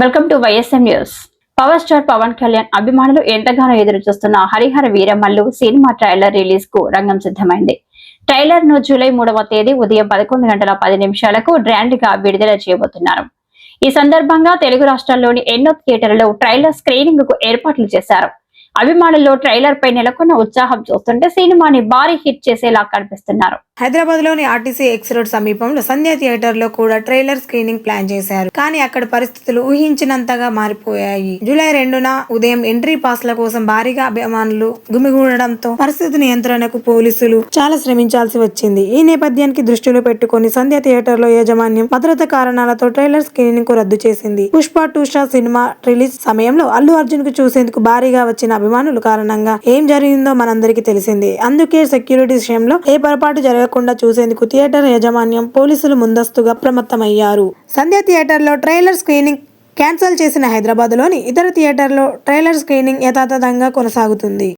Welcome to YSM news. Power star Pavan Kalyan అభిమానులు ఎంతగానో ఎదురు చూస్తున్న హరిహర వీరమల్లు సినిమా ట్రైలర్ రిలీజ్కు రంగం సిద్ధమైంది. ట్రైలర్ను జూలై మూడవ తేదీ ఉదయం పదకొండు గంటల పది నిమిషాలకు గ్రాండ్గా విడుదల చేయబోతున్నారు. ఈ సందర్భంగా తెలుగు రాష్ట్రాల్లోని ఎన్నో థియేటర్లలో ట్రైలర్ స్క్రీనింగ్కు ఏర్పాట్లు చేశారు. అభిమానుల్లో ట్రైలర్ పై నెలకొన్న ఉత్సాహం చూస్తుంటే సినిమాని భారీ హిట్ చేసేలా కనిపిస్తున్నారు. హైదరాబాద్లోని ఆర్టీసీ ఎక్స్ రోడ్ సమీపంలో సంధ్య థియేటర్లో కూడా ట్రైలర్ స్క్రీనింగ్ ప్లాన్ చేశారు. కానీ అక్కడ పరిస్థితులు ఊహించినంతగా మారిపోయాయి. జూలై రెండున ఉదయం ఎంట్రీ పాస్ల కోసం భారీగా అభిమానులు గుమిగూడడంతో పరిస్థితి నియంత్రణకు పోలీసులు చాలా శ్రమించాల్సి వచ్చింది. ఈ నేపథ్యానికి దృష్టిలో పెట్టుకుని సంధ్య థియేటర్లో యాజమాన్యం భద్రత కారణాలతో ట్రైలర్ స్క్రీనింగ్కు రద్దు చేసింది. పుష్ప టూషా సినిమా రిలీజ్ సమయంలో అల్లు అర్జున్కు చూసేందుకు భారీగా వచ్చిన అభిమానుల కారణంగా ఏం జరిగిందో మనందరికీ తెలిసింది. అందుకే సెక్యూరిటీ విషయంలో ఏ పొరపాటు జరగకుండా చూసేందుకు థియేటర్ యాజమాన్యం పోలీసులు ముందస్తుగా అప్రమత్తమయ్యారు సంధ్య థియేటర్లో ట్రైలర్ స్క్రీనింగ్ క్యాన్సిల్ చేసిన హైదరాబాద్లోని ఇతర థియేటర్లో ట్రైలర్ స్క్రీనింగ్ యథాతథంగా కొనసాగుతుంది.